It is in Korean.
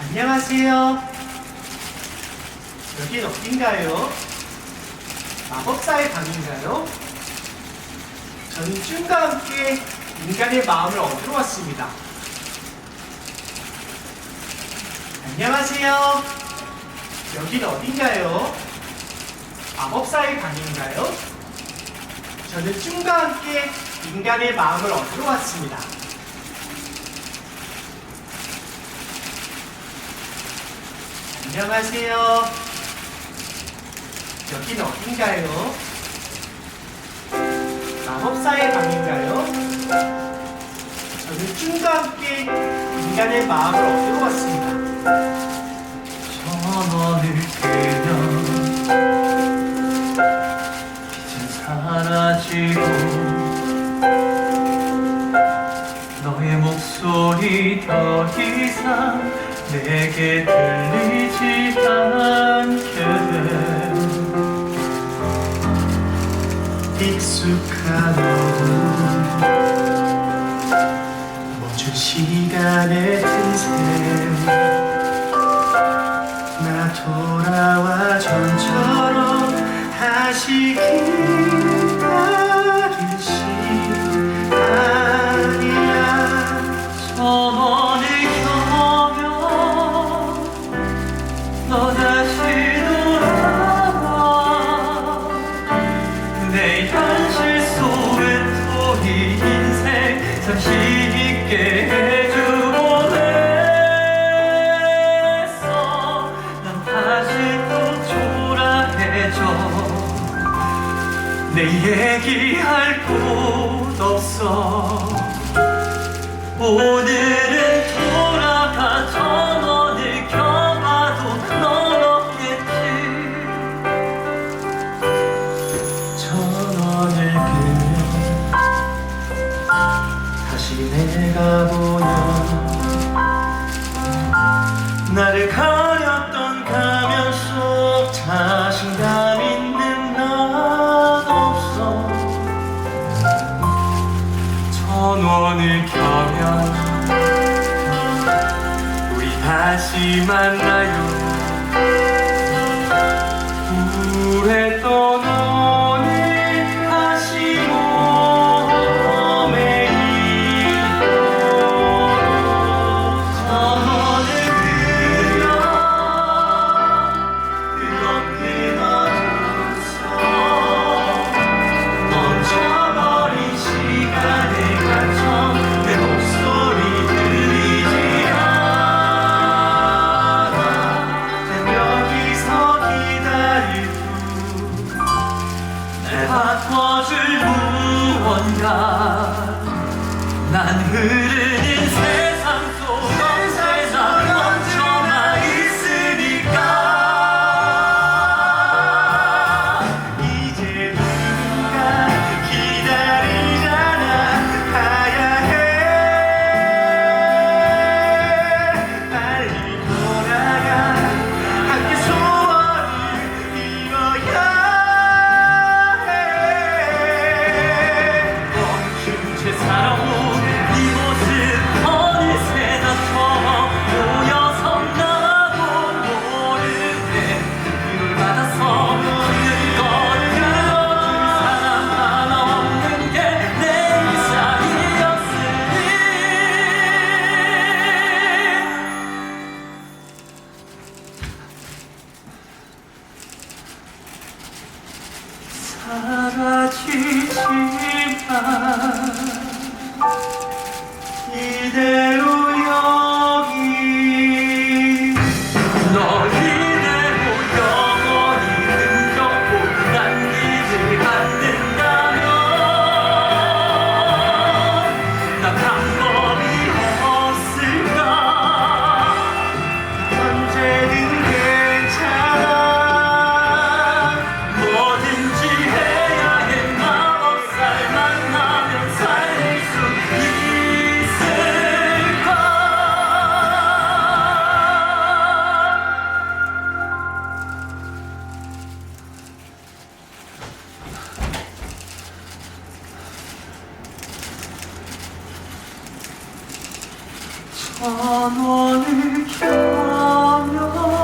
안녕하세요. 여긴 어딘가요? 마법사의 방인가요? 저는 춤과 함께 인간의 마음을 얻으러 왔습니다. 안녕하세요. 여긴 어딘가요? 마법사의 방인가요? 저는 춤과 함께 인간의 마음을 얻으러 왔습니다. 안녕하세요. 여긴 어딘가요? 마법사의 방인가요? 저는 춤과 함께 인간의 마음을 얻으러 왔습니다. 전원을 더 이상 내게 들리지 않게. 돼 익숙한 어둠 멈춘 시간의 틈새. 나 돌아와 전처럼 다시 기 내 얘기할 곳 없어. 오늘 다시 만나요 바꿔줄 무언가. 난 흐르는 사라지지만 하늘을 향하여